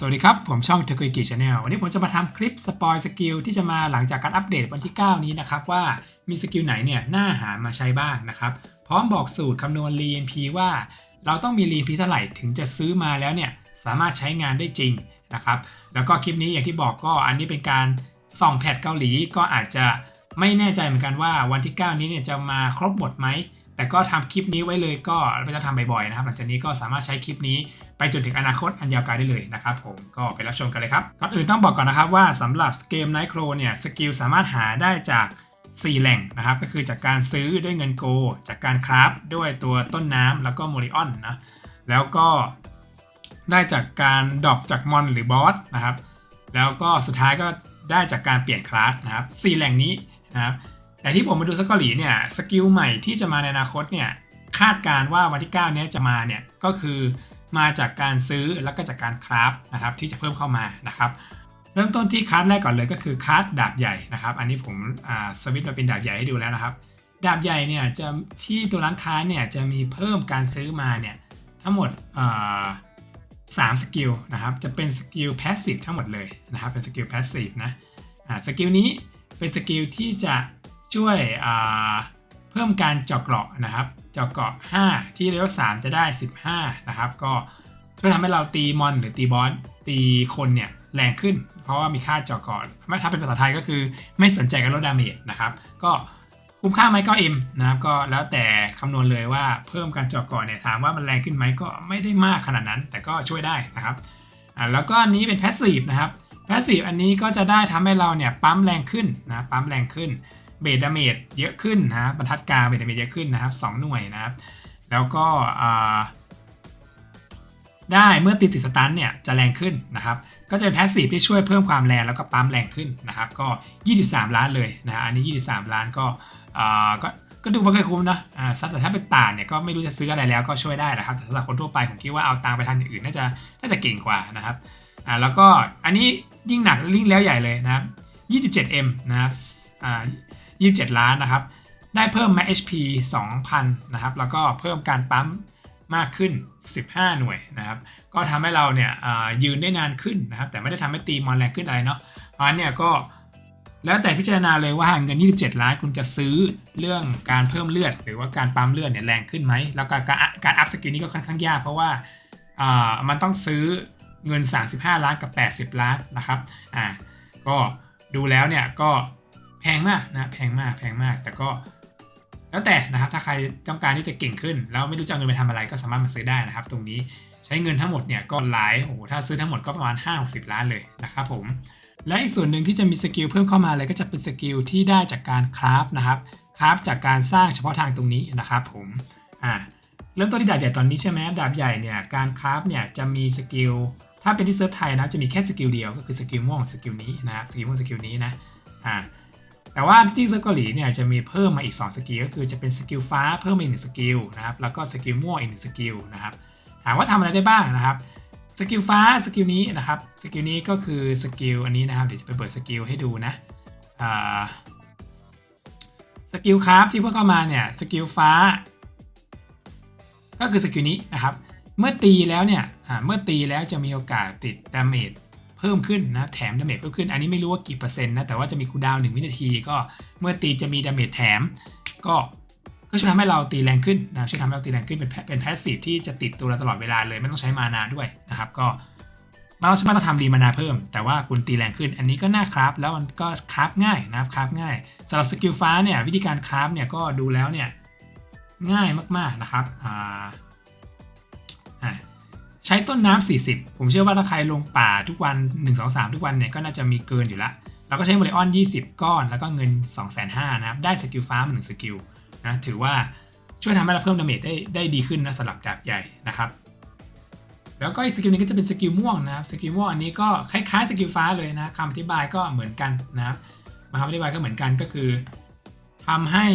สวัสดีครับ ผมช่อง t e c h i k i Channel วันนี้ผมจะมาทำคลิปสปอยสกิลที่จะมาหลังจากการอัปเดตวันที่ 9 นี้นะครับ ว่ามีสกิลไหนเนี่ยน่าหามาใช้บ้างนะครับ พร้อมบอกสูตรคำนวณ RMP ว่า เราต้องมี RMP เท่าไหร่ถึงจะซื้อมาแล้วเนี่ยสามารถใช้งานได้จริงนะครับ แล้วก็คลิปนี้อย่างที่บอกก็อันนี้เป็นการส่องแพทเกาหลีก็อาจจะไม่แน่ใจเหมือนกันว่าวันที่ 9 นี้เนี่ยจะมาครบหมดไหมแต่ก็ทำคลิปนี้ไว้เลยก็ไม่ต้องทำบ่อยๆนะครับ หลังจากนี้ก็สามารถใช้คลิปนี้ ไปจนถึงอนาคตอันยาวไกลได้เลยนะครับผมก็ไปรับชมกันเลยครับก่อนอื่นต้องบอกก่อนนะครับว่าสำหรับเกม Night Crow เนี่ยสกิลสามารถหาได้จาก 4 แหล่งนะครับก็คือจากการซื้อด้วยเงินโก จากการคราฟด้วยตัวต้นน้ำแล้วก็โมริออนนะแล้วก็ได้จากการดรอปจากมอนหรือบอสนะครับแล้วก็สุดท้ายก็ได้จากการเปลี่ยนคลาสนะครับสี่แหล่งนี้นะครับแต่ที่ผมมาดูสกอรีเนี่ยสกิลใหม่ที่จะมาในอนาคตเนี่ยคาดการณ์ว่าวันที่9เนี้ยจะมาเนี่ยก็คือ มาจากการซื้อแล้วก็จากการคราฟนะครับที่จะเพิ่มเข้ามานะครับเริ่มต้นที่คาร์ดแรกก่อนเลยก็คือคาร์ดดาบใหญ่นะครับ อันนี้ผมสวิตมาเป็นดาบใหญ่ให้ดูแล้วนะครับ ดาบใหญ่เนี่ยจะที่ตัวร้านค้าเนี่ยจะมีเพิ่มการซื้อมาเนี่ยทั้งหมดสามสกิลนะครับจะเป็นสกิลแพสซีฟทั้งหมดเลยนะครับเป็นสกิลแพสซีฟนะสกิลนี้เป็นสกิลที่จะช่วยอ พิ่มการเจาะเกราะนะครับ เจาะเกราะ 5 ที่เลเวล3จะได้ 15 นะครับ ก็ช่วยทำให้เราตีมอนหรือตีบอสตีคนเนี่ยแรงขึ้น เพราะว่ามีค่าเจาะเกราะถ้าเป็นภาษาไทยก็คือไม่สนใจการลดดาเมจนะครับ ก็คุ้มค่าไหมก็เอ็มนะครับก็แล้วแต่คำนวณเลยว่าเพิ่มการเจาะเกราะเนี่ยถามว่ามันแรงขึ้นไหมก็ไม่ได้มากขนาดนั้น แต่ก็ช่วยได้นะครับอ่าแล้วก็อันนี้เป็นแพสซีฟนะครับแพสซีฟอันนี้ก็จะได้ทำให้เราเนี่ยปั๊มแรงขึ้นนะปั๊มแรงขึ้น เบสดาเมจเยอะขึ้นนะครับรรทัดกลางเบสดาเมจเยอะขึ้นนะครับ2หน่วยนะครับ แล้วก็ได้เมื่อติดติดสตันเนี่ยจะแรงขึ้นนะครับ ก็จะเป็นแพสซีฟที่ช่วยเพิ่มความแรงแล้วก็ปั๊มแรงขึ้นนะครับ ก็ 23 ล้านเลยนะฮะอันนี้ 23 ล้านก็อ่าก็ก็ดูไม่ค่อยคุ้มนะอ่าแต่ถ้าเป็นต่านเนี่ยก็ไม่รู้จะซื้ออะไรแล้วก็ช่วยได้นะครับแต่สำหรับคนทั่วไปผมคิดว่าเอาตังไปทำอย่างอื่นน่าจะน่าจะเก่งกว่านะครับอ่าแล้วก็อันนี้ยิ่งหนักยิ่งแล้วใหญ่เลยนะครับ 27M นะครับอ่า 27 ล้านนะครับ ได้เพิ่ม Max HP 2,000 นะครับ แล้วก็เพิ่มการปั๊มมากขึ้น 15 หน่วยนะครับ ก็ทำให้เราเนี่ยยืนได้นานขึ้นนะครับ แต่ไม่ได้ทำให้ตีมอนแรงขึ้นอะไรเนาะเพราะฉะนั้นเนี่ยก็แล้วแต่พิจารณาเลยว่าเงิน 27 ล้านคุณจะซื้อเรื่องการเพิ่มเลือด หรือว่าการปั๊มเลือดเนี่ยแรงขึ้นไหม แล้วก็การการอัพสกิลนี้ก็ค่อนข้างยากเพราะว่าอ่ามันต้องซื้อเงิน 35 ล้านกับ 80 ล้านนะครับ อ่า ก็ดูแล้วเนี่ยก็ แพงมากนะแพงมากแพงมาก แต่ก็ แล้วแต่นะครับถ้าใครต้องการที่จะเก่งขึ้น แล้วไม่รู้จะเอาเงินไปทำอะไรก็สามารถมาซื้อได้นะครับ ตรงนี้ใช้เงินทั้งหมดเนี่ยก็หลายโอ้โหถ้าซื้อทั้งหมดก็ประมาณ 5 60 ล้านเลยนะครับผมและอีกส่วนหนึ่งที่จะมีสกิลเพิ่มเข้ามาเลยก็จะเป็นสกิลที่ได้จากการคราฟนะครับคราฟจากการสร้างเฉพาะทางตรงนี้นะครับผมอ่าเริ่มต้นที่ดาบใหญ่ตอนนี้ใช่ไหมดาบใหญ่เนี่ยการคราฟเนี่ยจะมีสกิลถ้าเป็นที่เซิร์ฟไทยนะครับจะมีแค่สกิลเดียวก็คือสกิลม่วงสกิลนี้นะครับสกิลม่วงสกิลนี้นะอ่า แต่ว่าที่เซิร์ฟเกาหลีเนี่ยจะมีเพิ่มมาอีก 2 สกิลก็คือจะเป็นสกิลฟ้าเพิ่มอีกหนึ่งสกิลนะครับแล้วก็สกิลม่วงอีกหนึ่งสกิลนะครับถามว่าทำอะไรได้บ้างนะครับสกิลฟ้าสกิลนี้นะครับสกิลนี้ก็คือสกิลอันนี้นะครับเดี๋ยวจะไปเปิดสกิลให้ดูนะสกิลคราฟที่เพิ่มเข้ามาเนี่ยสกิลฟ้า ก็คือสกิลนี้นะครับเมื่อตีแล้วเนี่ยเมื่อตีแล้วจะมีโอกาสติดดาเมจ เพิ่มขึ้นนะแถมดาเมจเพิ่มขึ้น อันนี้ไม่รู้ว่ากี่เปอร์เซ็นต์นะแต่ว่าจะมีคูลดาวน์หนึ่งวินาที ก็เมื่อตีจะมีดาเมจแถม ก็ก็ช่วยทำให้เราตีแรงขึ้นนะช่วยทำให้เราตีแรงขึ้นเป็นเป็นแพสซีฟที่จะติดตัวเราตลอดเวลาเลยไม่ต้องใช้มานาด้วยนะครับก็ไม่ต้องไม่ต้องทำรีมานาเพิ่ม แต่ว่าคุณตีแรงขึ้น อันนี้ก็น่าคราฟแล้วมันก็คราฟง่ายนะครับคราฟง่ายสำหรับสกิลฟ้าเนี่ยวิธีการคราฟเนี่ยก็ดูแล้วเนี่ยง่ายมากๆนะครับอ่า ใช้ต้นน้ำ40 ผมเชื่อว่าถ้าใครลงป่าทุกวัน 1 2 3 ทุกวันเนี่ยก็น่าจะมีเกินอยู่แล้วเราก็ใช้โมเลออน 20 ก้อน แล้วก็เงิน 2 5 0 0 0นะครับ ได้สกิลฟ้ามาหนึ่งสกิลนะถือว่าช่วยทำให้เราเพิ่มดาเมจได้ได้ดีขึ้นนะสำหรับดาบใหญ่นะครับแล้วก็อีกสกิลนึงก็จะเป็นสกิลม่วงนะครับสกิลม่วงอันนี้ก็คล้ายๆสกิลฟ้าเลยนะคำอธิบายก็เหมือนกันนะครับคำอธิบายก็เหมือนกันก็คือทำให้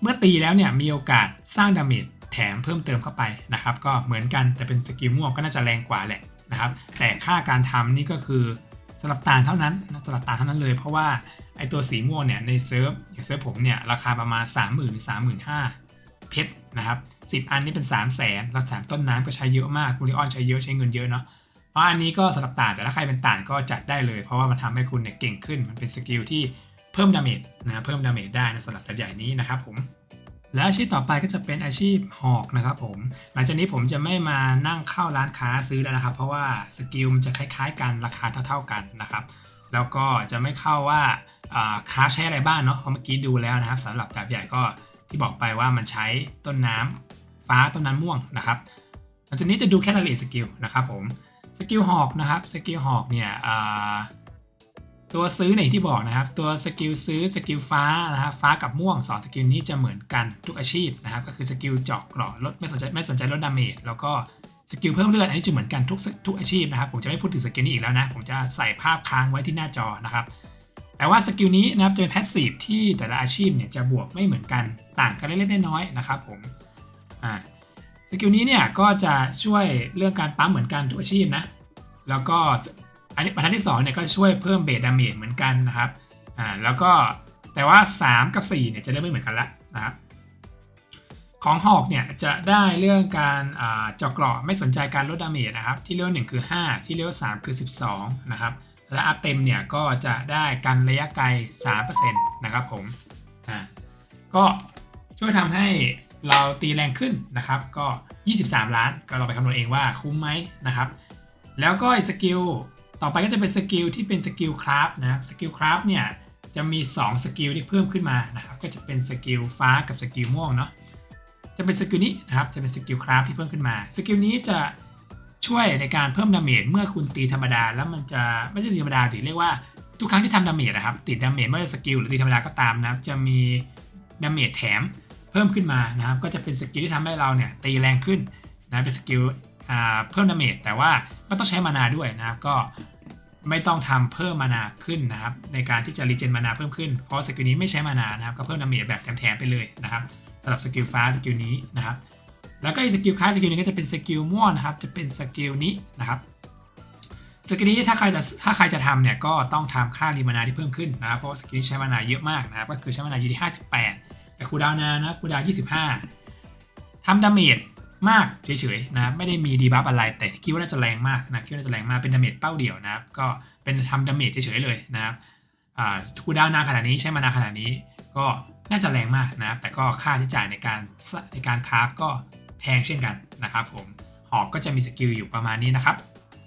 เมื่อตีแล้วเนี่ยมีโอกาสสร้างดาเมจ แถมเพิ่มเติมเข้าไปนะครับ ก็เหมือนกันแต่เป็นสกิลม่วงก็น่าจะแรงกว่าแหละนะครับ แต่ค่าการทำนี่ก็คือสำหรับตาเท่านั้นนะสำหรับตาเท่านั้นเลย เพราะว่าไอตัวสีม่วงเนี่ยในเซิร์ฟอย่างเซิร์ฟผมเนี่ยราคาประมาณ 3 0 0 0 0หรือ35,000เพชรนะครับ10อันนี่เป็น3 0 0แสนแล้วแถมต้นน้ำก็ใช้เยอะมากบูริออนใช้เยอะใช้เงินเยอะเนาะเพราะอันนี้ก็สำหรับต่านแต่ถ้าใครเป็นต่านก็จัดได้เลย เพราะว่ามันทำให้คุณเนี่ยเก่งขึ้นมันเป็นสกิลที่เพิ่มดาเมจนะเพิ่มดาเมจได้นะสำหรับแบบใหญ่นี้นะครับผม และอาชีพต่อไปก็จะเป็นอาชีพหอกนะครับผม หลังจากนี้ผมจะไม่มานั่งเข้าร้านค้าซื้อแล้วนะครับ เพราะว่าสกิลมันจะคล้ายๆกันราคาเท่า ๆกันนะครับ แล้วก็จะไม่เข้าว่าคราใช้อะไรบ้างเนาะเพราะเมื่อกี้ดูแล้วนะครับสำหรับแบบใหญ่ก็ที่บอกไปว่ามันใช้ต้นน้ำฟ้าต้นน้ำม่วงนะครับหลังจากนี้จะดูแค่รายละเอียดสกิลนะครับผมสกิลหอกนะครับสกิลหอกเนี่ย ตัวซื้อในที่บอกนะครับ ตัวสกิลซื้อสกิลฟ้านะครับฟ้ากับม่วง2สกิลนี้จะเหมือนกันทุกอาชีพนะครับ ก็คือสกิลเจาะเกราะลดไม่สนใจไม่สนใจลดดาเมจแล้วก็สกิลเพิ่มเลือดอันนี้จะเหมือนกันทุกทุกอาชีพนะครับ ผมจะไม่พูดถึงสกิลนี้อีกแล้วนะ ผมจะใส่ภาพค้างไว้ที่หน้าจอนะครับ แต่ว่าสกิลนี้นะครับจะเป็นแพสซีฟที่แต่ละอาชีพเนี่ยจะบวกไม่เหมือนกันต่างกันเล็กๆน้อยๆนะครับ ผมอ่าสกิลนี้เนี่ยก็จะช่วยเรื่องการปั๊มเหมือนกันทุกอาชีพนะแล้วก็ อันนี้บรรทัดที่2เนี่ยก็ช่วยเพิ่มเบสดาเมจเหมือนกันนะครับอ่าแล้วก็แต่ว่า 3 กับ 4 เนี่ยจะเริ่มไม่เหมือนกันละนะครับของหอกเนี่ยจะได้เรื่องการเจาะเกราะไม่สนใจการลดดาเมจนะครับ ที่เลเวล1คือ 5 ที่เลเวล3คือ 12 นะครับและอัพเต็มเนี่ยก็จะได้กันระยะไกล 3%นะครับผมอ่าก็ช่วยทำให้เราตีแรงขึ้นนะครับ ก็ 23 ล้านก็เราไปคำนวณเองว่าคุ้มไหมนะครับ แล้วก็สกิล ต่อไปก็จะเป็นสกิลที่เป็นสกิลคราฟนะครับสกิลคราฟเนี่ยจะมี 2 สกิลที่เพิ่มขึ้นมานะครับก็จะเป็นสกิลฟ้ากับสกิลม่วงเนาะจะเป็นสกิลนี้นะครับจะเป็นสกิลคราฟที่เพิ่มขึ้นมาสกิลนี้จะช่วยในการเพิ่มดาเมจเมื่อคุณตีธรรมดา แล้วมันจะไม่ใช่ตีธรรมดาสิเรียกว่าทุกครั้งที่ทำดาเมจนะครับติดดาเมจไม่ว่าจะสกิลหรือตีธรรมดาก็ตามนะครับจะมีดาเมจแถมเพิ่มขึ้นมานะครับก็จะเป็นสกิลที่ทำให้เราเนี่ยตีแรงขึ้นนะเป็นสกิล เพิ่มดาเมจแต่ว่าก็ต้องใช้มานาด้วยนะครับก็ไม่ต้องทำเพิ่มมานาขึ้นนะครับในการที่จะรีเจนมานาเพิ่มขึ้นเพราะสกิลนี้ไม่ใช้มานานะครับก็เพิ่มดาเมจแบบแถมๆไปเลยนะครับสำหรับสกิลฟ้าสกิลนี้นะครับแล้วก็อีกสกิลค้าสกิลนี้ก็จะเป็นสกิลม่วงนะครับจะเป็นสกิลนี้นะครับสกิลนี้ถ้าใครจะถ้าใครจะทำเนี่ยก็ต้องทำค่ารีมานาที่เพิ่มขึ้นนะครับเพราะสกิลนี้ใช้มานาเยอะมากนะครับก็คือใช้มานาอยู่ที่ 58 แต่คูดาวนานนะคูดาว 25ทำดาเมจ มากเฉยๆนะครับไม่ได้มีดีบัฟอะไรแต่คิดว่าน่าจะแรงมากนะคิดว่าน่าจะแรงมากเป็นดาเมจเป้าเดียวนะครับก็เป็นทำดาเมจเฉยๆเลยนะครับอ่าคูดาวนานขนาดนี้ใช้มานาขนาดนี้ ก็น่าจะแรงมากนะครับแต่ก็ค่าใช้จ่ายในการในการคราฟก็แพงเช่นกันนะครับผมหอกก็จะมีสกิลอยู่ประมาณนี้นะครับ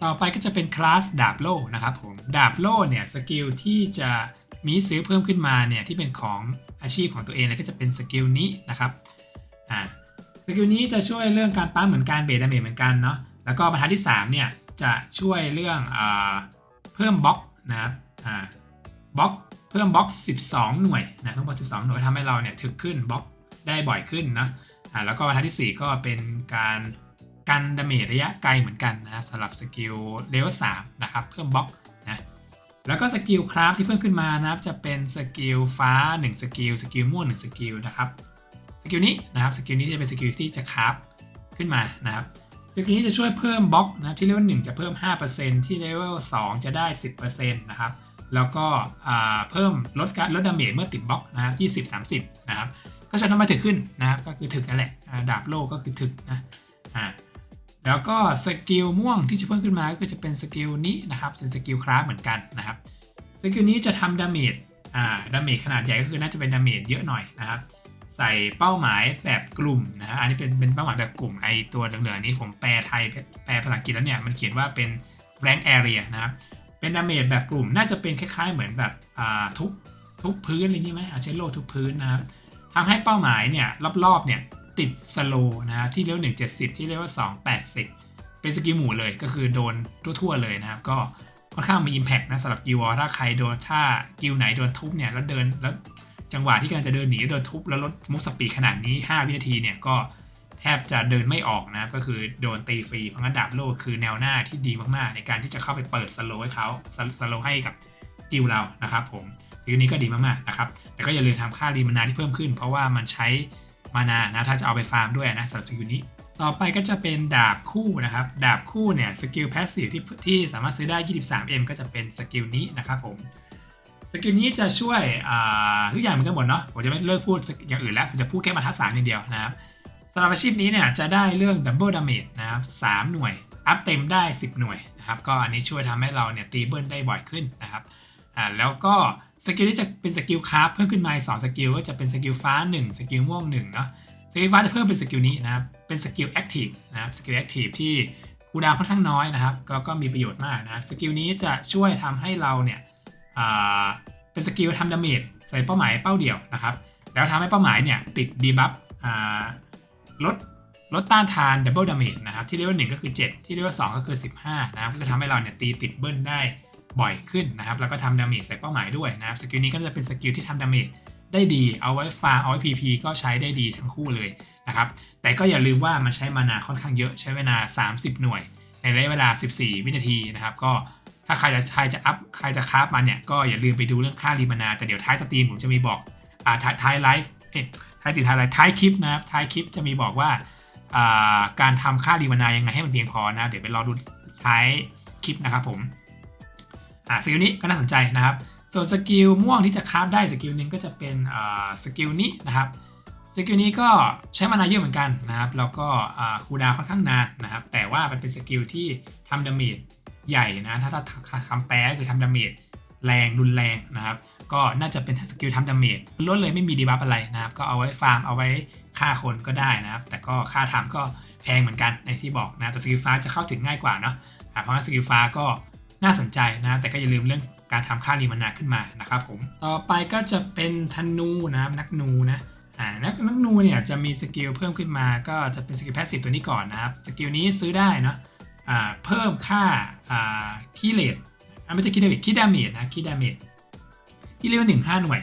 ต่อไปก็จะเป็นคลาสดาบโล่นะครับผมดาบโล่เนี่ยสกิลที่จะมีซื้อเพิ่มขึ้นมาเนี่ยที่เป็นของอาชีพของตัวเองเลยก็จะเป็นสกิลนี้นะครับอ่า สกิลนี้จะช่วยเรื่องการปั๊มเหมือนกันเบสดาเมจเหมือนกันเนาะแล้วก็บรรทัดที่3เนี่ยจะช่วยเรื่องอเพิ่มบล็อกนะครับอ่าบล็อกเพิ่มบล็อก 12 หน่วยนะทั้งหมด 12 หน่วยทำให้เราเนี่ยถึกขึ้นบล็อกได้บ่อยขึ้นนะอ่าแล้วก็บรรทัดที่ 4 ก็เป็นการกันดาเมจระยะไกลเหมือนกันนะสำหรับสกิลเลเวล3นะครับเพิ่มบล็อกนะแล้วก็สกิลคราฟที่เพิ่มขึ้นมานะครับจะเป็นสกิลฟ้า 1 สกิลสกิลม่วง1สกิลนะครับ กิลนี้นะครับสกิลนี้จะเป็นสกิลที่จะคราฟขึ้นมานะครับสกิลนี้จะช่วยเพิ่มบล็อกนะครับที่เลเวล1จะเพิ่ม 5%ที่เลเวล2จะได้ 10%นะครับแล้วก็เพิ่มลดการลดดาเมจเมื่อติดบล็อกนะครับ20 30นะครับก็จะทำให้ถึกขึ้นนะครับก็คือถึกนั่นแหละดาบโลกก็คือถึกนะอ่าแล้วก็สกิลม่วงที่จะเพิ่มขึ้นมาก็จะเป็นสกิลนี้นะครับเป็นสกิลคราฟเหมือนกันนะครับสกิลนี้จะทำดาเมจอ่าดาเมจขนาดใหญ่ก็คือน่าจะเป็นดาเมจเยอะหน่อยนะครับ ใส่เป้าหมายแบบกลุ่มนะฮะอันนี้เป็นเป็นเป้าหมายแบบกลุ่มไอตัวเหลืองๆนี้ผมแปลไทยแปลภาษาอังกฤษแล้วเนี่ยมันเขียนว่าเป็น rank area นะครับเป็นดาเมจแบบกลุ่มน่าจะเป็นคล้ายๆ เหมือนแบบทุบทุบพื้นอะไรนี่ไหมอาเชโลทุบพื้นนะครับทำให้เป้าหมายเนี่ยรอบๆเนี่ยติดสโลนะครับที่เลเวล170 ที่เลเวล2 80 เป็นสกิลหมู่เลยก็คือโดนทั่วๆเลยนะครับ ก็ค่อนข้างมี Impact นะสำหรับกิวถ้าใครโดนถ้ากิวไหนโดนทุบเนี่ยแล้วเดินแล้ว จังหวะที่กำลังจะเดินหนีโดนทุบแล้วลดมุฟสปีดขนาดนี้ 5 วินาทีเนี่ยก็แทบจะเดินไม่ออกนะก็คือโดนตีฟรีเพราะงั้นดาบโลคือแนวหน้าที่ดีมากๆ ในการที่จะเข้าไปเปิดสโลให้เขาสโลให้กับกิลเรานะครับผมสกิลนี้ก็ดีมากๆนะครับแต่ก็อย่าลืมทำค่ารีมานาที่เพิ่มขึ้น เพราะว่ามันใช้มานานะถ้าจะเอาไปฟาร์มด้วยนะสำหรับสกิลนี้ต่อไปก็จะเป็นดาบคู่นะครับ ดาบคู่เนี่ยสกิลแพสซีฟที่ที่สามารถซื้อได้ 23M ก็จะเป็นสกิลนี้นะครับผม สกิลนี้จะช่วยทุกอย่างเหมือนกันหมดเนาะผมจะไม่เลิกพูดอย่างอื่นแล้วผมจะพูดแค่มาทัดสามอย่างเดียวนะครับสำหรับอาชีพนี้เนี่ยจะได้เรื่อง Double Damage นะครับ3หน่วย อัพเต็มได้ 10 หน่วยนะครับก็อันนี้ช่วยทำให้เราเนี่ยตีเบิลได้บ่อยขึ้นนะครับอ่าแล้วก็สกิลที่จะเป็นสกิลคราฟเพิ่มขึ้นมาอีกสองสกิลก็จะเป็นสกิลฟ้า 1 สกิลม่วง1เนาะสกิลฟ้าจะเพิ่มเป็นสกิลนี้นะครับเป็นสกิลแอคทีฟนะครับสกิลแอคทีฟที่คูดาวค่อนข้างน้อยนะครับก็ก็มีประโยชน์มากนะครับสกิลนี้จะช่วยทำให้เราเนี่ย เป็นสกิลทำดาเมจใส่เป้าหมายเป้าเดียวนะครับ แล้วทำให้เป้าหมายเนี่ยติดดีบัฟลดลดต้านทานดับเบิลดาเมจนะครับที่เรียกว่า1ก็คือ 7 ที่เรียกว่า2ก็คือ 15 นะครับก็จะทำให้เราเนี่ยตีติดเบิ้ลได้บ่อยขึ้นนะครับ แล้วก็ทำดาเมจใส่เป้าหมายด้วยนะครับสกิลนี้ก็จะเป็นสกิลที่ทำดาเมจได้ดีเอาไว้ฟาร์เอาไว้พีพีก็ใช้ได้ดีทั้งคู่เลยนะครับ แต่ก็อย่าลืมว่ามันใช้มานาค่อนข้างเยอะใช้เวลา 30 หน่วย ในระยะเวลา 14 วินาทีนะครับ ก็ ถ้าใครจะใครจะอัพใครจะคราฟมันเนี่ยก็อย่าลืมไปดูเรื่องค่ารีมานา แต่เดี๋ยวท้ายสตรีมผมจะมีบอกอ่าท้ายท้ายไลฟ์เอ๊ะท้ายติดท้ายไลฟ์ท้ายคลิปนะครับท้ายคลิปจะมีบอกว่าอ่าการทำค่ารีมานายังไงให้มันเพียงพอนะ เดี๋ยวไปรอดูท้ายคลิปนะครับผมอ่าสกิลนี้ก็น่าสนใจนะครับ ส่วนสกิลม่วงที่จะคราฟได้สกิลหนึ่งก็จะเป็นอ่าสกิลนี้นะครับสกิลนี้ก็ใช้มานาเยอะเหมือนกันนะครับแล้วก็อ่าคูลดาวค่อนข้างนานนะครับ แต่ว่ามันเป็นสกิลที่ทำดาเมจ ใหญ่นะถ้าถ้าคำแปลก็คือทำดาเมจแรงรุนแรงนะครับ ก็น่าจะเป็นสกิลทำดาเมจล้วนเลยไม่มีดีบัฟอะไรนะครับ ก็เอาไว้ฟาร์มเอาไว้ฆ่าคนก็ได้นะครับ แต่ก็ค่าทำก็แพงเหมือนกันในที่บอกนะแต่สกิลฟ้าจะเข้าถึงง่ายกว่าเนาะอะเพราะงั้นสกิลฟ้าก็น่าสนใจนะแต่ก็อย่าลืมเรื่องการทำค่ารีมานาขึ้นมานะครับผมต่อไปก็จะเป็นธนูนะครับนักนูนะอ่านักนักนูเนี่ยจะมีสกิลเพิ่มขึ้นมา ก็จะเป็นสกิลแพสซีฟตัวนี้ก่อนนะครับสกิลนี้ซื้อได้เนาะ เพิ่มค่าคีเลตอ่าไม่ใช่คีเลตคีดาเมจนะคีดาเมจที่เลเวลหนึ่งห้าหน่วย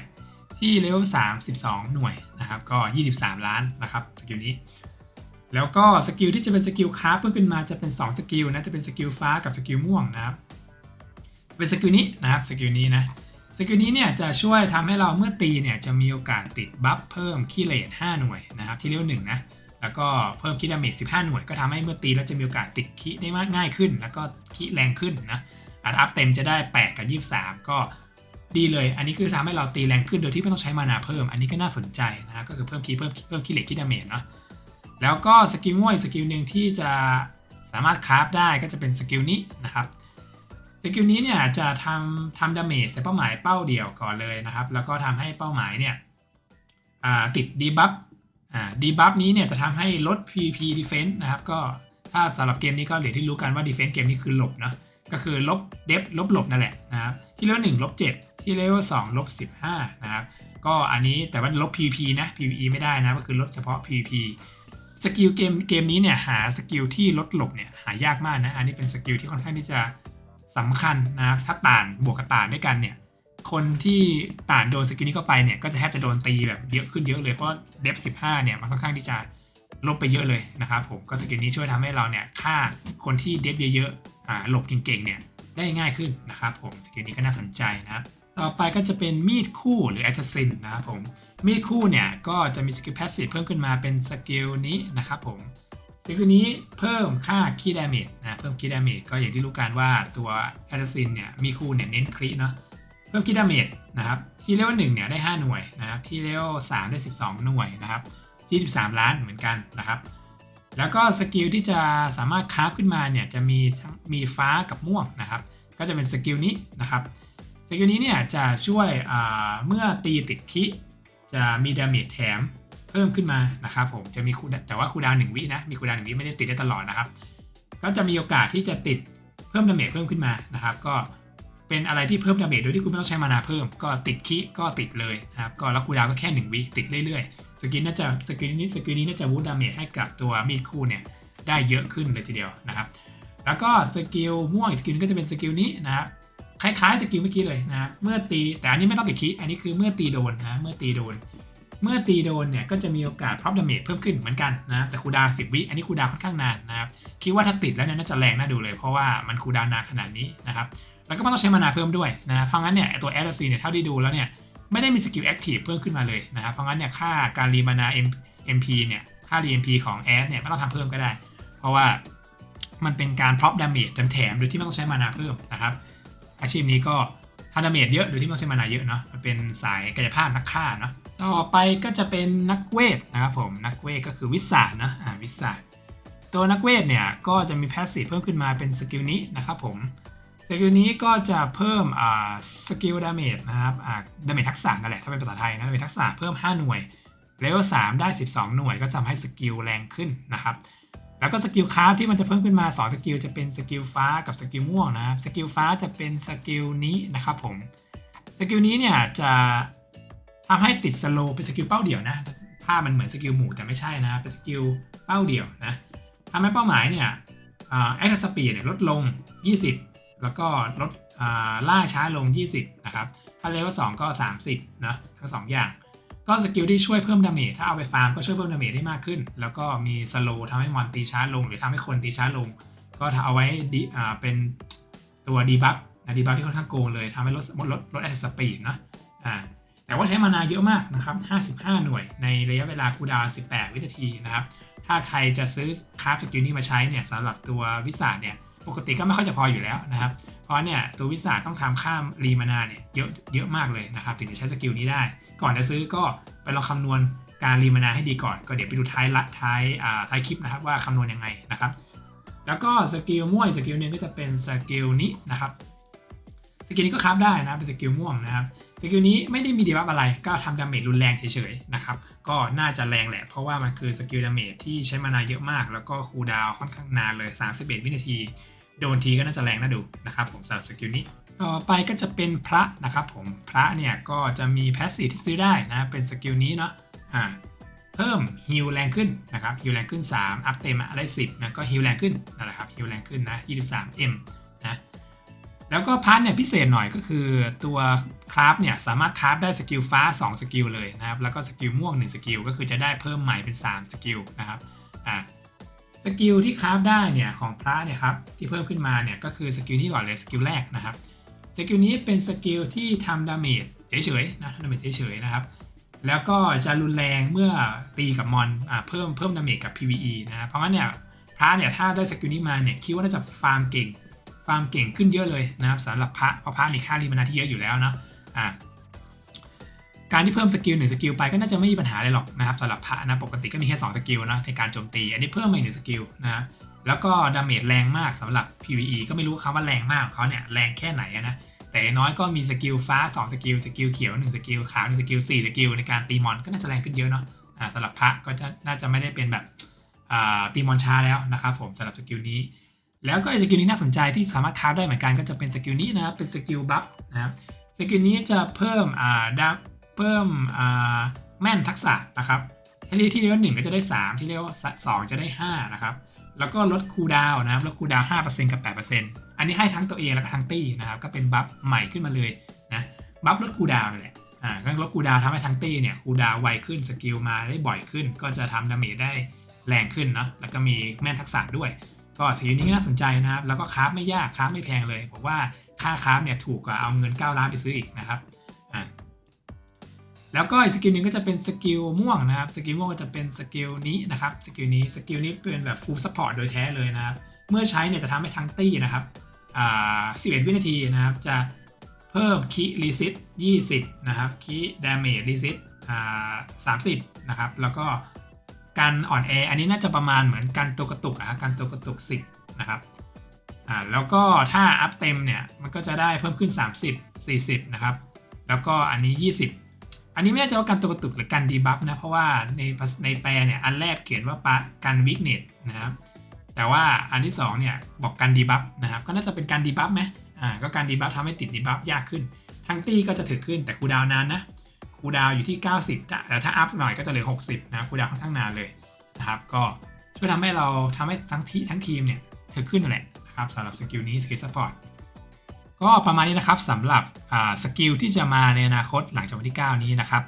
ที่เลเวลสามสิบสองหน่วยนะครับก็ยี่สิบสามล้านนะครับสกิลนี้ แล้วก็สกิลที่จะเป็นสกิลคราฟเพิ่มขึ้นมาจะเป็น2สกิลนะจะเป็นสกิลฟ้ากับสกิลม่วงนะครับเป็นสกิลนี้นะครับสกิลนี้นะสกิลนี้เนี่ยจะช่วยทำให้เราเมื่อตีเนี่ยจะมีโอกาสติดบัฟเพิ่มคีเลต5หน่วยนะครับที่เลเวลหนึ่งนะ แล้วก็เพิ่มคีดาเมจ15 หน่วยก็ทำให้เมื่อตีแล้วจะมีโอกาสติดคีได้มากง่ายขึ้น แล้วก็คีแรงขึ้นนะอันอัพเต็มจะได้ 8 กับ 23 ก็ดีเลย อันนี้คือทำให้เราตีแรงขึ้นโดยที่ไม่ต้องใช้มานาเพิ่ม อันนี้ก็น่าสนใจนะ ก็คือเพิ่มคีเพิ่มเพิ่มคีเลตคีดาเมจเนาะ แล้วก็สกิลม่วยสกิลหนึ่งที่จะสามารถคราฟได้ก็จะเป็นสกิลนี้นะครับ สกิลนี้เนี่ยจะทำทำดาเมจใส่เป้าหมายเป้าเดียวก่อนเลยนะครับ แล้วก็ทำให้เป้าหมายเนี่ยติดดีบัฟ อ่าดีบัฟนี้เนี่ยจะทำให้ลด PVP defense นะครับ ก็ถ้าสำหรับเกมนี้ก็เหลือที่รู้กันว่า defense เกมนี้คือหลบเนาะก็คือลบเดฟลบหลบนั่นแหละนะครับที่เลเวลหนึ่งลบเจ็ดที่เลเวลสองลบสิบห้านะครับก็อันนี้แต่ว่าลบ PVP นะ PVE ไม่ได้นะก็คือลดเฉพาะ PVP สกิลเกมเกมนี้เนี่ยหาสกิลที่ลดหลบเนี่ยหายากมากนะอันนี้เป็นสกิลที่ค่อนข้างที่จะสำคัญนะครับถ้าต่านบวกกับต่านด้วยกันเนี่ย คนที่ต่านโดนสกิลนี้เข้าไปเนี่ยก็จะแทบจะโดนตีแบบเยอะขึ้นเยอะเลยเพราะเดฟ15เนี่ยมันค่อนข้างที่จะลบไปเยอะเลยนะครับผมก็สกิลนี้ช่วยทำให้เราเนี่ยฆ่าคนที่เดฟเยอะๆอ่าหลบเก่งๆเนี่ยได้ง่ายขึ้นนะครับผมสกิลนี้ก็น่าสนใจนะครับต่อไปก็จะเป็นมีดคู่หรือแอ s ซ a ซินนะครับผมมีดคู่เนี่ยก็จะมีสกิลแพสซีฟเพิ่มขึ้นมาเป็นสกิลนี้นะครับผมสกิลนี้เพิ่มค่าคีดาเมจนะเพิ่มคีดาเมจก็อย่างที่รู้กันว่าตัวแอ s ซ a ซินเนี่ยมีคู่เนี่ยเน้นคริเนาะ เพิ่มคีดาเมจนะครับที่เลเวลหนึ่งเนี่ยได้ 5 หน่วยนะครับที่เลเวลสามได้ 12 หน่วยนะครับที่13 ล้านเหมือนกันนะครับ แล้วก็สกิลที่จะสามารถคราฟขึ้นมาเนี่ยจะมีทั้งมีฟ้ากับม่วงนะครับ ก็จะเป็นสกิลนี้นะครับสกิลนี้เนี่ยจะช่วยเมื่อตีติดคิจะมีดาเมจแถมเพิ่มขึ้นมานะครับผมจะมีคูแต่ว่าคูดาวหนึ่งวินะมีคูดาวหนึ่งวิไม่ได้ติดได้ตลอดนะครับ ก็จะมีโอกาสที่จะติดเพิ่มดาเมจเพิ่มขึ้นมานะครับ ก็ เป็นอะไรที่เพิ่มดาเมจโดยที่คุณไม่ต้องใช้มานาเพิ่ม ก็ติดคิก็ติดเลยนะครับก็แล้วคูดาวก็แค่ 1 วิติดเรื่อยๆ สกิลน่าจะสกิลนี้สกิลนี้น่าจะวูดดาเมจให้กับตัวมีดคู่เนี่ยได้เยอะขึ้นเลยทีเดียวนะครับ แล้วก็สกิลม่วงอีกสกิลนึงก็จะเป็นสกิลนี้นะครับคล้ายๆสกิลเมื่อกี้เลยนะครับเมื่อตีแต่อันนี้ไม่ต้องติดคิอันนี้คือเมื่อตีโดนนะเมื่อตีโดน เมื่อตีโดนเนี่ยก็จะมีโอกาสพรอพดาเมจเพิ่มขึ้นเหมือนกันนะแต่คูดาวสิบวิอันนี้คูดาวค่อนข้างนานนะครับคิดว่าถ้าติดแล้วเนี่ยน่าจะแรงน่าดูเลย เพราะว่ามันคูดาวนานขนาดนี้นะครับ แล้วก็ต้องใช้มานาเพิ่มด้วยนะเพราะงั้นเนี่ยตัวแอสซีเนี่ยเท่าที่ดูแล้วเนี่ยไม่ได้มีสกิลแอคทีฟเพิ่มขึ้นมาเลยนะครับเพราะงั้นเนี่ยค่าการรีมานา MP เนี่ยค่า RMP ของแอสเนี่ยไม่ต้องทำเพิ่มก็ได้ เพราะว่ามันเป็นการพรอพดาเมจแถมโดยที่ไม่ต้องใช้มานาเพิ่มนะครับ อาชีพนี้ก็ทำดาเมจเยอะโดยที่ไม่ต้องใช้มานาเยอะเนาะมันเป็นสายกายภาพนักฆ่าเนาะต่อไปก็จะเป็นนักเวทนะครับผมนักเวทก็คือวิสานะอ่าวิสาตัวนักเวทเนี่ยก็จะมีแพสซีฟเพิ่มขึ้นมาเป็นสกิลนี้นะครับผม สกิลนี้ก็จะเพิ่มอ่าสกิลดาเมจนะครับอ่าดาเมจทักษะนั่นแหละถ้าเป็นภาษาไทยนะดาเมจทักษะเพิ่ม 5 หน่วยเลเวล3ได้ 12 หน่วยก็ทำให้สกิลแรงขึ้นนะครับแล้วก็สกิลคราฟที่มันจะเพิ่มขึ้นมา 2 สกิลจะเป็นสกิลฟ้ากับสกิลม่วงนะครับสกิลฟ้าจะเป็นสกิลนี้นะครับผมสกิลนี้เนี่ยจะทำให้ติดสโลเป็นสกิลเป้าเดี่ยวนะภาพมันเหมือนสกิลหมู่แต่ไม่ใช่นะเป็นสกิลเป้าเดี่ยวนะทำให้เป้าหมายเนี่ยแอคสปีดเนี่ยลดลง 20 แล้วก็ลดล่าช้าลง 20 นะครับ ถ้าเลเวล2ก็ 30 นะ ทั้ง 2 อย่าง ก็สกิลที่ช่วยเพิ่มดาเมจถ้าเอาไปฟาร์มก็ช่วยเพิ่มดาเมจได้มากขึ้น แล้วก็มีสโลทำให้มอนตีช้าลง หรือทำให้คนตีช้าลง ก็ถ้าเอาไว้ดีเป็นตัวดีบัฟนะดีบัฟที่ค่อนข้างโกงเลยทำให้ลดลดลดแอคสปีดนะอ่าแต่ว่าใช้มานาเยอะมากนะครับ 55 หน่วยในระยะเวลาคูดาว 18 วินาทีนะครับ ถ้าใครจะซื้อคราฟสกิลนี้มาใช้เนี่ยสำหรับตัววิสาเนี่ย ปกติก็ไม่ค่อยจะพออยู่แล้วนะครับ เพราะเนี่ยตัววิสาต้องทำข้ามรีมานาเนี่ยเยอะเยอะมากเลยนะครับ ถึงจะใช้สกิลนี้ได้ ก่อนจะซื้อก็ไปลองคำนวณการรีมานาให้ดีก่อน ก็เดี๋ยวไปดูท้ายละท้ายอ่าท้ายคลิปนะครับว่าคำนวณยังไงนะครับ แล้วก็สกิลม่วงสกิลหนึ่งก็จะเป็นสกิลนี้นะครับสกิลนี้ก็คราฟได้นะเป็นสกิลม่วงนะครับสกิลนี้ไม่ได้มีดีบัฟอะไร ก็ทำดาเมจรุนแรงเฉยๆนะครับก็น่าจะแรงแหละ เพราะว่ามันคือสกิลดาเมจที่ใช้มานาเยอะมาก แล้วก็คูลดาวค่อนข้างนานเลย 31 วินาที โดนทีก็น่าจะแรงน่าดูนะครับผมสำหรับสกิลนี้ต่อไปก็จะเป็นพระนะครับผมพระเนี่ยก็จะมีแพสซีฟที่ซื้อได้นะเป็นสกิลนี้เนาะอ่าเพิ่มฮิลแรงขึ้นนะครับฮิลแรงขึ้น 3 อัพเต็มได้ 10นะก็ฮิลแรงขึ้นนั่นแหละครับฮิลแรงขึ้นนะ 23M นะแล้วก็พาร์ทเนี่ยพิเศษหน่อยก็คือตัวคราฟเนี่ยสามารถคราฟได้สกิลฟ้า 2 สกิลเลยนะครับแล้วก็สกิลม่วง 1 สกิลก็คือจะได้เพิ่มใหม่เป็น 3 สกิลนะครับอ่า สกิลที่คราฟได้เนี่ยของพระเนี่ยครับที่เพิ่มขึ้นมาเนี่ยก็คือสกิลนี้ก่อนเลยสกิลแรกนะครับสกิลนี้เป็นสกิลที่ทำดาเมจเฉยๆนะทำดาเมจเฉยๆนะครับแล้วก็จะรุนแรงเมื่อตีกับมอนอ่าเพิ่มเพิ่มดาเมจกับ PVE นะเพราะงั้นเนี่ยพระเนี่ยถ้าได้สกิลนี้มาเนี่ยคิดว่าน่าจะฟาร์มเก่งฟาร์มเก่งขึ้นเยอะเลยนะครับสำหรับพระเพราะพระมีค่ารีมานาที่เยอะอยู่แล้วเนาะอ่า การที่เพิ่มสกิลหนึ่งสกิลไปก็น่าจะไม่มีปัญหาอะไรหรอกนะครับสำหรับพระนะปกติก็มีแค่2สกิลนะในการโจมตี อันนี้เพิ่มมาอีกหนึ่งสกิลนะแล้วก็ดาเมจแรงมากสำหรับ PVE ก็ไม่รู้คำว่าแรงมากของเขาเนี่ยแรงแค่ไหนนะแต่น้อยก็มีสกิลฟ้า2สกิลสกิลเขียว1สกิลขาว1สกิล4สกิลในการตีมอนก็น่าจะแรงขึ้นเยอะเนาะสำหรับพระก็จะน่าจะไม่ได้เป็นแบบตีมอนช้าแล้วนะครับผมสำหรับสกิลนี้ แล้วก็ไอ้สกิลนี้น่าสนใจที่สามารถคราฟได้เหมือนกันก็จะเป็นสกิลนี้นะเป็นสกิลบัฟนะครับสกิลนี้จะเพิ่มดา เพิ่มแม่นทักษะนะครับที่เรียที่เลเวลหนึ่งก็จะได้ 3 ที่เลเวลสองจะได้5นะครับแล้วก็ลดคูดาวนะครับลดคูดาวน์5%กับ8%อันนี้ให้ทั้งตัวเองแล้วก็ทั้งตี้นะครับก็เป็นบัฟใหม่ขึ้นมาเลยนะบัฟลดคูดาวน์นั่แหละอ่าก็ลดคูดาวทำให้ทั้งตี้เนี่ยคูดาวไวขึ้นสกิลมาได้บ่อยขึ้น ก็จะทำดาเมจได้แรงขึ้นเนาะแล้วก็มีแม่นทักษะด้วย ก็สกิลนี้ก็น่าสนใจนะครับแล้วก็คราฟไม่ยากคราฟไม่แพงเลยผมว่าค่าคราฟเนี่ยถูกกว่าเอาเงิน 9 ล้านไปซื้ออีกนะครับ แล้วก็อีกสกิลหนึ่งก็จะเป็นสกิลม่วงนะครับสกิลม่วงก็จะเป็นสกิลนี้นะครับสกิลนี้สกิลนี้เป็นแบบ full support โดยแท้เลยนะครับเมื่อใช้เนี่ยจะทำให้ทั้งตี้นะครับอ่า11วินาทีนะครับจะเพิ่มคีรีซิต20นะครับคีดาเมจรีซิตอ่า30นะครับแล้วก็การอ่อนแออันนี้น่าจะประมาณเหมือนการตัวกระตุกอะครับการตัวกระตุก10นะครับอ่าแล้วก็ถ้าอัพเต็มเนี่ยมันก็จะได้เพิ่มขึ้น 30 40 นะครับ แล้วก็อันนี้ 20 อันนี้ไม่แน่ใจว่าการตัวกระตุกหรือการดีบัฟนะ เพราะว่าในในแปลเนี่ยอันแรกเขียนว่าปะการวิกเนตนะครับ แต่ว่าอันที่2เนี่ยบอกการดีบัฟนะครับ ก็น่าจะเป็นการดีบัฟไหมอ่า ก็การดีบัฟทำให้ติดดีบัฟยากขึ้น ทั้งตี้ก็จะถึกขึ้นแต่คูดาวนานนะ คูดาวอยู่ที่ 90้าแต่ถ้าอัพหน่อยก็จะเหลือ 60 นะครับ คูดาวค่อนข้างนานเลยนะครับ ก็ช่วยทำให้เราทำให้ทั้งทีทั้งทีมเนี่ยถึกขึ้นนั่นแหละนะครับสำหรับสกิลนี้สกิลซัพพอร์ต ก็ประมาณนี้นะครับสำหรับสกิลที่จะมาในอนาคตหลังจากวันที่ 9 นี้นะครับ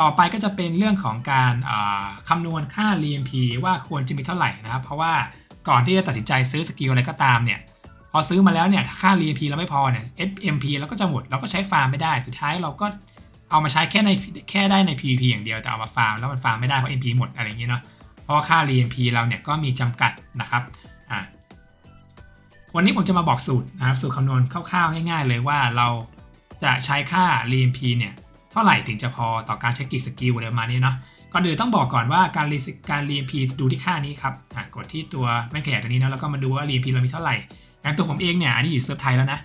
ต่อไปก็จะเป็นเรื่องของการคำนวณค่า RMP ว่าควรจะมีเท่าไหร่นะครับ เพราะว่าก่อนที่จะตัดสินใจซื้อสกิลอะไรก็ตามเนี่ยพอซื้อมาแล้วเนี่ยถ้าค่า RMP เราไม่พอเนี่ย SMP เราก็จะหมดเราก็ใช้ฟาร์มไม่ได้สุดท้ายเราก็เอามาใช้แค่ในแค่ได้ใน PVP อย่างเดียวแต่เอามาฟาร์มแล้วมันฟาร์มไม่ได้เพราะ MP หมดอะไรอย่างเงี้ยเนาะเพราะว่าค่า RMP เราเนี่ยก็มีจำกัดนะครับ วันนี้ผมจะมาบอกสูตรนะครับสูตรคำนวณคร่าวๆง่ายๆเลยว่าเราจะใช้ค่า RMP เนี่ยเท่าไหร่ถึงจะพอต่อการใช้กี่สกิลอะไรประมาณนี้เนาะก่อนอื่นต้องบอกก่อนว่าการรีการรี MP ดูที่ค่านี้ครับกดที่ตัวแม่นขยายตัวนี้นะแล้วก็มาดูว่า RMP เรามีเท่าไหร่อย่างตัวผมเองเนี่ยอันนี้อยู่เซิร์ฟไทยแล้วนะ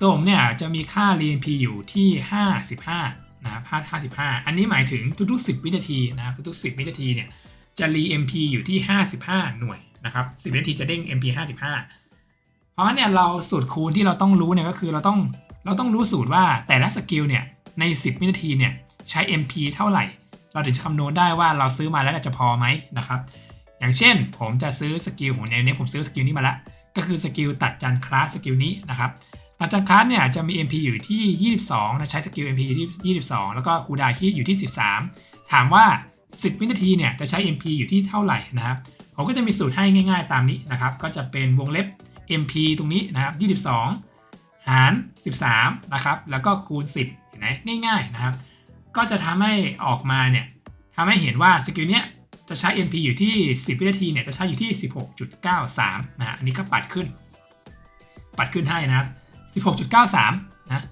ตัวผมเนี่ยจะมีค่า RMP อยู่ที่ 55นะครับ55 อันนี้หมายถึงทุกๆ 10 วินาทีนะครับทุกๆ 10 วินาทีเนี่ยจะ RMP อยู่ที่ 55 หน่วยนะครับ10 วินาทีจะเด้ง MP 55 ราะงั้นเนี่ยเราสูตรคูณที่เราต้องรู้เนี่ยก็คือเราต้องเราต้องรู้สูตรว่าแต่ละสกิลเนี่ยใน 10 วินาทีเนี่ยใช้ MP เท่าไหร่ เราถึงจะคำนวณได้ว่าเราซื้อมาแล้วจะพอไหมนะครับอย่างเช่น ผมจะซื้อสกิลของในนี้ผมซื้อสกิลนี้มาแล้วก็คือสกิลตัดจันคลาสสกิลนี้นะครับตัดจันคลาสเนี่ยจะมี MP อยู่ที่ 22นะใช้สกิล MP อยู่ที่22 แล้วก็คูดาที่อยู่ที่ 13 ถามว่า 10 วินาทีเนี่ยจะใช้ MP อยู่ที่เท่าไหร่นะครับผมก็จะมีสูตรให้ง่าย ๆ ตามนี้นะครับก็จะเป็นวงเล็บ MP ตรงนี้นะครับ 22 หาร 13 นะครับ แล้วก็คูณ 10 เห็นไหมง่ายๆนะครับ ก็จะทำให้ออกมาเนี่ยทำให้เห็นว่าสกิลเนี้ยจะใช้ MP อยู่ที่ 10 วินาทีเนี่ยจะใช้อยู่ที่ 16.93 นะฮะอันนี้ก็ปัดขึ้น ปัดขึ้นให้นะครับ 16.93 นะ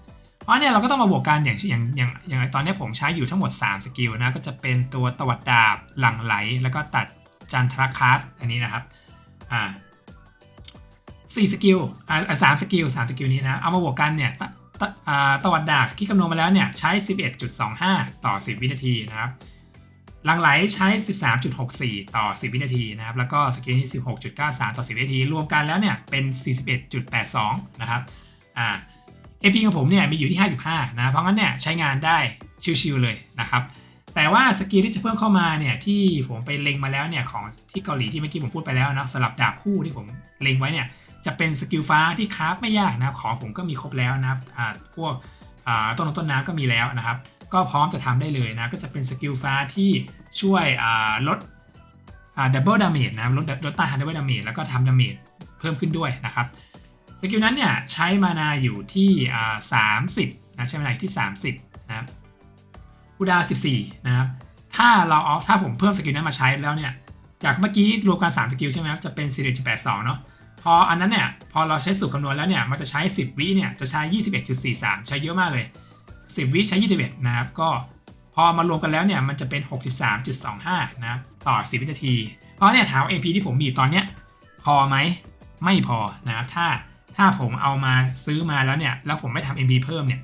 เพราะเนี่ยเราก็ต้องมาบวกกันอย่างอย่างอย่างอย่างตอนนี้ผมใช้อยู่ทั้งหมด 3 สกิลนะก็จะเป็นตัวตวัดดาบหลังไหล แล้วก็ตัดจันทรคาสอันนี้นะครับอ่า สี่สกิลอ่าสามสกิลสามสกิลนี้นะ เอามาบวกกันเนี่ยตตวัดดาบที่คำนวณมาแล้วเนี่ยใช้ 11.25 ต่อ 10 วินาทีนะครับลังไหลใช้ 13.64 ต่อ 10 วินาทีนะครับ แล้วก็สกิลที่ 16.93 ต่อ 10 วินาที รวมกันแล้วเนี่ยเป็น 41.82 นะครับ อ่า AP ของผมเนี่ยมีอยู่ที่ 55 นะ เพราะงั้นเนี่ยใช้งานได้ชิวๆเลยนะครับ แต่ว่าสกิลที่จะเพิ่มเข้ามาเนี่ยที่ผมไปเล็งมาแล้วเนี่ยของที่เกาหลีที่เมื่อกี้ผมพูดไปแล้วนะสลับดาบคู่ที่ผมเล็งไว้เนี่ย จะเป็นสกิลฟ้าที่คราฟไม่ยากนะของผมก็มีครบแล้วนะครับพวกต้นต้นน้ำก็มีแล้วนะครับ ก็พร้อมจะทำได้เลยนะก็จะเป็นสกิลฟ้าที่ช่วยลดดับเบิลดาเมจนะลดลดต้านดับเบิลดาเมจแล้วก็ทำดาเมจเพิ่มขึ้นด้วยนะครับสกิลนั้นเนี่ยใช้มานาอยู่ที่สามสิบนะใช้มานาอยู่ที่ 30นะครับคูดาว14 นะครับ ถ้าเราเอาถ้าผมเพิ่มสกิลนั้นมาใช้แล้วเนี่ย จากเมื่อกี้รวมกัน3สกิลใช่ไหมครับ จะเป็น4 8 2 เนาะ ออันนั้นเนี่ยพอเราใช้สูตรคำนวณแล้วเนี่ยมันจะใช้ 10 วิเนี่ยจะใช้ 21.43 ใช้เยอะมากเลย 10 วิใช้ 21 นะครับ ก็พอมารวมกันแล้วเนี่ยมันจะเป็น 63.25 นะครับต่อ 10 วินาที เพราะเนี่ยถาม AP ที่ผมมีตอนเนี้ยพอไหมไม่พอนะครับถ้าถ้าผมเอามาซื้อมาแล้วเนี่ยแล้วผมไม่ทำ MB เพิ่มเนี่ย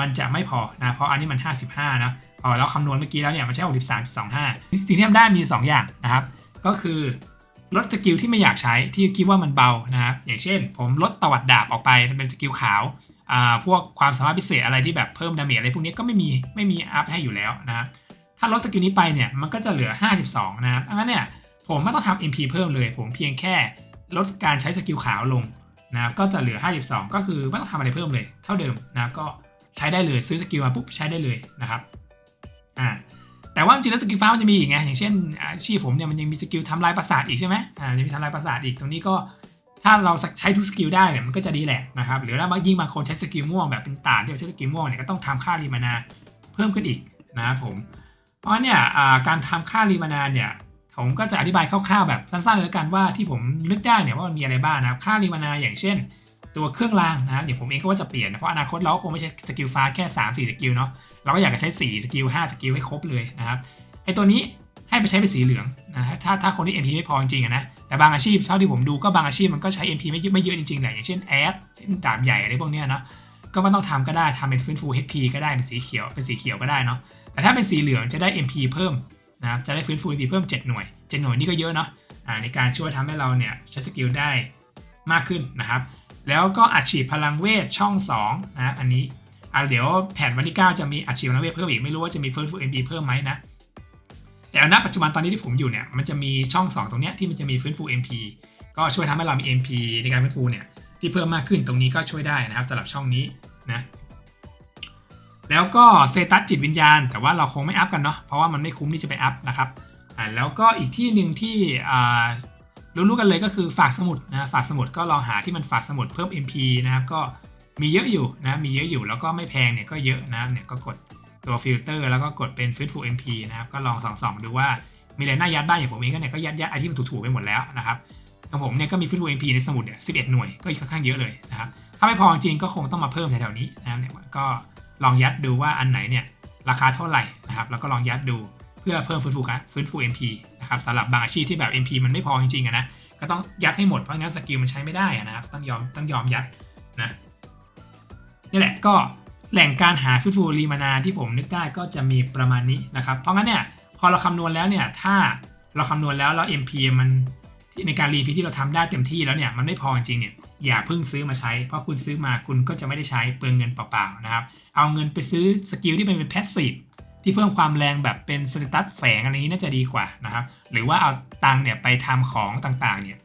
มันจะไม่พอนะเพราะอันนี้มัน 55 นะพอเราคำนวณเมื่อกี้แล้วเนี่ยมันใช้ 63.25 สิ่งที่ทำได้มี 2 อย่างนะครับ ก็คือ ลดสกิลที่ไม่อยากใช้ที่คิดว่ามันเบานะครับอย่างเช่น ผมลดตวัดดาบออกไปเป็นสกิลขาวอ่าพวกความสามารถพิเศษอะไรที่แบบเพิ่มดาเมจอะไรพวกนี้ก็ไม่มีไม่มีอัพให้อยู่แล้วนะครับถ้าลดสกิลนี้ไปเนี่ยมันก็จะเหลือ 52 นะครับงั้นเนี่ยผมไม่ต้องทำ MP เพิ่มเลย ผมเพียงแค่ลดการใช้สกิลขาวลงนะครับก็จะเหลือ 52 ก็คือไม่ต้องทำอะไรเพิ่มเลย เท่าเดิมนะก็ใช้ได้เลยซื้อสกิลมาปุ๊บใช้ได้เลยนะครับอ่า แต่ว่าจริงแล้วสกิลฟ้ามันจะมีอีกไงอย่างเช่นอาชีพผมเนี่ยมันยังมีสกิลทำลายประสาทอีกใช่ไหมอ่ายังมีทำลายประสาทอีกตรงนี้ก็ถ้าเราใช้ทุกสกิลได้เนี่ยมันก็จะดีแหละนะครับหรือถ้ายิ่งบางคนใช้สกิลม่วงแบบเป็นตาที่ใช้สกิลม่วงเนี่ยก็ต้องทำค่ารีมานาเพิ่มขึ้นอีกนะครับผม เพราะเนี่ยการทำค่ารีมานาเนี่ยผมก็จะอธิบายคร่าวๆแบบสั้นๆเลยล้วกันว่าที่ผมนึกได้เนี่ยว่ามันมีอะไรบ้างนะครับค่ารีมานาอย่างเช่น ตัวเครื่องรางนะครับเดี๋ยวผมเองก็ว่าจะเปลี่ยนนะเพราะอนาคตเราคงไม่ใช่สกิลฟ้าแค่3 4สกิลเนาะ เราก็อยากจะใช้4สกิล5สกิลให้ครบเลยนะครับไอตัวนี้ให้ไปใช้เป็นสีเหลืองนะถ้าถ้าคนที่ MP ไม่พอจริงๆนะแต่บางอาชีพเท่าที่ผมดูก็บางอาชีพมันก็ใช้ MP ไม่เยอะไม่เยอะจริงๆแหละอย่างเช่นแอดเช่นดาบใหญ่อะไรพวกเนี้ยเนาะก็ไม่ต้องทำก็ได้ทำเป็นฟื้นฟู HP ก็ได้เป็นสีเขียวเป็นสีเขียวก็ได้เนาะแต่ถ้าเป็นสีเหลืองจะได้ MP เพิ่มนะครับจะได้ฟื้นฟู MP เพิ่ม 7 หน่วย 7 หน่วยนี่ก็เยอะเนาะในการช่วยทำให้เราเนี่ยใช้สกิลได้มากขึ้นนะครับแล้วก็อัดฉีดพลังเวทช่อง2นะครับอันนี้ อ่าเดี๋ยวแผนวันที่ 9 จะมีอัดฉีพลังเวทเพิ่มอีกไม่รู้ว่าจะมีฟื้นฟู MP เพิ่มไหมนะแต่ณปัจจุบันตอนนี้ที่ผมอยู่เนี่ยมันจะมีช่อง 2 ตรงเนี้ยที่มันจะมีฟื้นฟู MP ก็ช่วยทำให้เรามี MP ในการฟื้นฟูเนี่ยที่เพิ่มมากขึ้นตรงนี้ก็ช่วยได้นะครับสำหรับช่องนี้นะแล้วก็เซตัสจิตวิญญาณ แต่ว่าเราคงไม่อัพกันเนาะเพราะว่ามันไม่คุ้มที่จะไปอัพนะครับอ่าแล้วก็อีกที่หนึ่งที่อ่ารู้ๆกันเลยก็คือฝากสมุดนะฝากสมุดก็ลองหาที่มันฝากสมุดเพิ่ม MP นะครับก็ มีเยอะอยู่นะมีเยอะอยู่แล้วก็ไม่แพงเนี่ยก็เยอะนะเนี่ยก็กดตัวฟิลเตอร์แล้วก็กดเป็นฟื้นฟู MP นะครับก็ลองส่องๆดูว่ามีอะไรน่ายัดบ้างอย่างผมเองก็เนี่ยก็ยัดยัดไอที่มันถูกๆไปหมดแล้วนะครับของผมเนี่ยก็มีฟื้นฟู MP ในสมุดเนี่ย11หน่วยก็ค่อนข้างเยอะเลยนะครับถ้าไม่พอจริงก็คงต้องมาเพิ่มแถวๆนี้นะครับเนี่ยก็ลองยัดดูว่าอันไหนเนี่ยราคาเท่าไหร่นะครับแล้วก็ลองยัดดูเพื่อเพิ่มฟื้นฟูการฟื้นฟู MP นะครับสำหรับบางอาชีพที่แบบ MP มันไม่พอจริงๆอะนะก็ต้องยัดให้หมดเพราะงั้นสกิลมันใช้ไม่ได้อะนะครับต้องยอมต้องยอมยัดนะ นี่แหละก็แหล่งการหาฟื้นฟูรีมานาที่ผมนึกได้ก็จะมีประมาณนี้นะครับ เพราะงั้นเนี่ยพอเราคำนวณแล้วเนี่ยถ้าเราคำนวณแล้วแล้ว MP มันในการรีพีที่เราทำได้เต็มที่แล้วเนี่ยมันไม่พอจริงเนี่ยอย่าเพิ่งซื้อมาใช้ เพราะคุณซื้อมาคุณก็จะไม่ได้ใช้เปลืองเงินเปล่าๆนะครับเอาเงินไปซื้อสกิลที่เป็นเป็นแพสซีฟที่เพิ่มความแรงแบบเป็นสเตตัสแฝงอะไรนี้น่าจะดีกว่านะครับหรือว่าเอาตังค์เนี่ยไปทำของต่างๆเนี่ย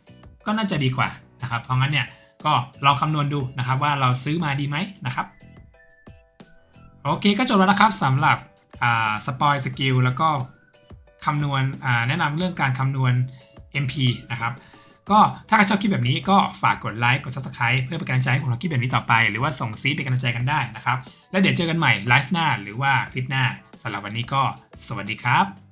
ก็น่าจะดีกว่านะครับเพราะงั้นเนี่ย ก็ลองคำนวณดูนะครับว่าเราซื้อมาดีไหมนะครับโอเคก็จบแล้วนะครับสำหรับสปอยสกิลแล้วก็คำนวณแนะนำเรื่องการคำนวณ MP นะครับก็ถ้าใครชอบคลิปแบบนี้ก็ฝากกดไลค์กด Subscribe เพื่อเป็นกำลังใจให้ผมทำคลิปแบบนี้ต่อไป หรือว่าส่งซีเป็นกำลังใจกันได้นะครับ แล้วเดี๋ยวเจอกันใหม่ไลฟ์หน้าหรือว่าคลิปหน้าสำหรับวันนี้ก็สวัสดีครับ